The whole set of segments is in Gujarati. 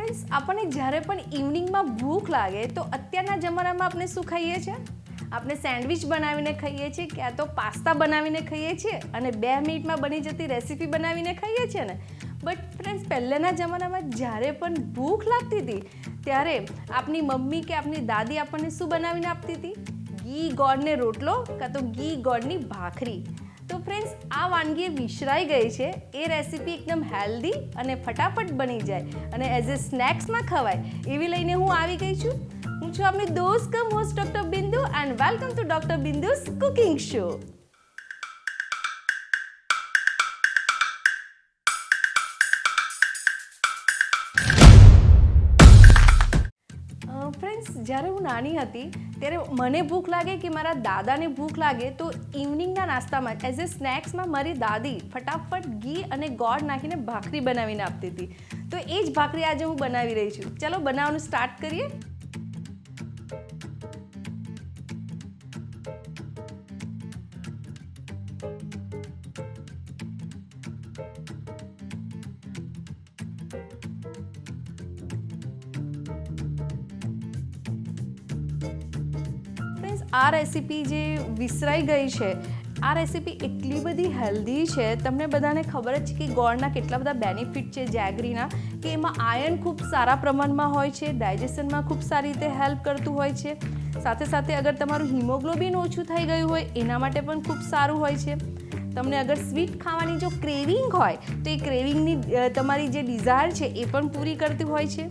ફ્રેન્ડ્સ આપણને જ્યારે પણ ઇવનિંગમાં ભૂખ લાગે તો અત્યારના જમાનામાં આપણે શું ખાઈએ છીએ? આપણે સેન્ડવિચ બનાવીને ખાઈએ છીએ ક્યાં તો પાસ્તા બનાવીને ખાઈએ છીએ અને બે મિનિટમાં બની જતી રેસીપી બનાવીને ખાઈએ છીએ ને. બટ ફ્રેન્ડ્સ પહેલાંના જમાનામાં જ્યારે પણ ભૂખ લાગતી હતી, ત્યારે આપની મમ્મી કે આપની દાદી આપણને શું બનાવીને આપતી હતી? ઘી, ગોળને રોટલો, કાં તો ઘી, ગોળની ભાખરી. તો ફ્રેન્ડ્સ આ વાનગી વિસરાઈ ગઈ છે. એ રેસીપી એકદમ હેલ્ધી અને ફટાફટ બની જાય અને એઝ એ સ્નેક્સમાં ખવાય. એવી લઈને હું આવી ગઈ છું. હું છું આપની દોસ્ત cum host doctor Bindu and welcome to doctor Bindu's cooking show friends જ્યારે હું નાની હતી, ત્યારે મને ભૂખ લાગે કે મારા દાદાને ભૂખ લાગે, તો ઇવનિંગના નાસ્તામાં એઝ એ સ્નેક્સમાં મારી દાદી ફટાફટ ઘી અને ગોળ નાખીને ભાખરી બનાવીને આપતી હતી. તો એ જ ભાખરી આજે હું બનાવી રહી છું. ચલો બનાવવાનું સ્ટાર્ટ કરીએ. આ રેસીપી જે વિસરાઈ ગઈ છે આ રેસીપી એટલી બધી હેલ્ધી છે, તમને બધાને ખબર જ છે કે ગોળના કેટલા બધા બેનિફિટ છે જેગરીના કે એમાં આયર્ન ખૂબ સારા પ્રમાણમાં હોય છે ડાયજેશનમાં ખૂબ સારી રીતે હેલ્પ કરતું હોય છે. સાથે સાથે અગર તમારું હિમોગ્લોબિન ઓછું થઈ ગયું હોય, એના માટે પણ ખૂબ સારું હોય છે. તમને અગર સ્વીટ ખાવાની જો ક્રેવિંગ હોય, તો એ ક્રેવિંગની તમારી જે ડિઝાયર છે એ પણ પૂરી કરતી હોય છે.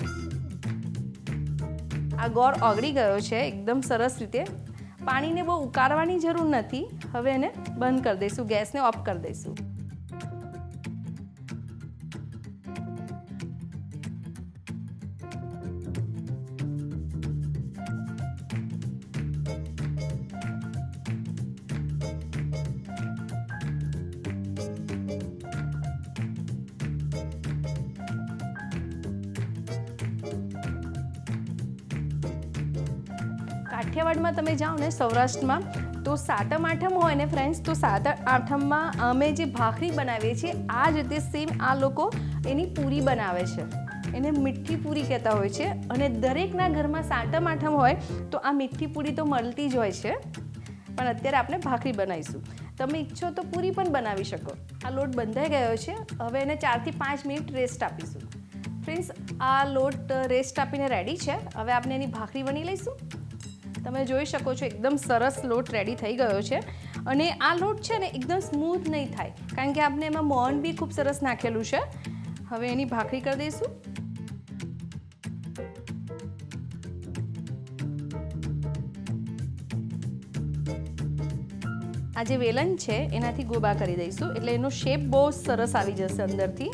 આ ગોળ ઓગળી ગયો છે, એકદમ સરસ રીતે. પાણીને બહુ ઉકાળવાની જરૂર નથી. હવે એને બંધ કરી દઈશું ગેસને ઓફ કરી દઈશું. કાઠિયાવાડમાં તમે જાઓ ને સૌરાષ્ટ્રમાં, તો સાતમ આઠમ હોય ને ફ્રેન્ડ્સ તો સાતમ આઠમમાં અમે જે ભાખરી બનાવીએ છીએ, આ જ રીતે સેમ આ લોકો એની પૂરી બનાવે છે. એને મીઠી પૂરી કહેતા હોય છે અને દરેકના ઘરમાં સાતમ આઠમ હોય, તો આ મીઠી પૂરી તો મળતી જ હોય છે. પણ અત્યારે આપણે ભાખરી બનાવીશું. તમે ઈચ્છો તો પૂરી પણ બનાવી શકો. આ લોટ બંધાઈ ગયો છે, હવે એને ચારથી પાંચ મિનિટ રેસ્ટ આપીશું. ફ્રેન્ડ્સ આ લોટ રેસ્ટ આપીને રેડી છે. હવે આપણે એની ભાખરી બની લઈશું. તમે જોઈ શકો છો, એકદમ સરસ લોટ રેડી થઈ ગયો છે. અને આ લોટ છે ને એકદમ સ્મૂથ નહીં થાય, કારણ કે આપણે એમાં મોહન બી ખૂબ સરસ નાખેલું છે. હવે એની ભાખરી કરી દઈશું. આ જે વેલણ છે, એનાથી ગોબા કરી દઈશું. એટલે એનો શેપ બહુ સરસ આવી જશે અંદરથી.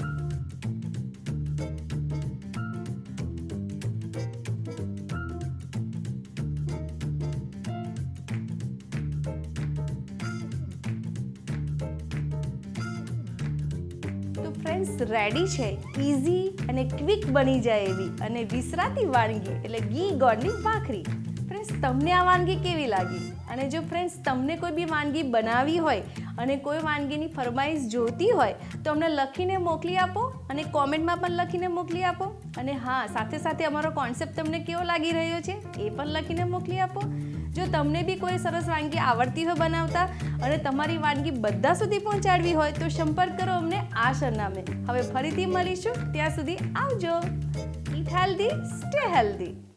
તો ફ્રેન્ડ્સ રેડી છે? ઇઝી અને ક્વિક બની જાય એવી. અને વિસરાતી વાનગી, એટલે ઘી, ગોળની ભાખરી. ફ્રેન્ડ્સ તમને આ વાનગી કેવી લાગી? અને જો ફ્રેન્ડ્સ તમને કોઈ બી વાનગી બનાવવી હોય અને કોઈ વાનગીની ફરમાઈશ જોતી હોય, તો અમને લખીને મોકલી આપો અને કોમેન્ટમાં પણ લખીને મોકલી આપો. અને હા, સાથે સાથે અમારો કોન્સેપ્ટ તમને કેવો લાગી રહ્યો છે, એ પણ લખીને મોકલી આપો. જો તમને બી કોઈ સરસ વાનગી આવડતી હોય બનાવતા અને તમારી વાનગી બધા સુધી પહોંચાડવી હોય, તો સંપર્ક કરો અમને આ સરનામે. હવે ફરીથી મળીશું, ત્યાં સુધી આવજો. Eat healthy stay healthy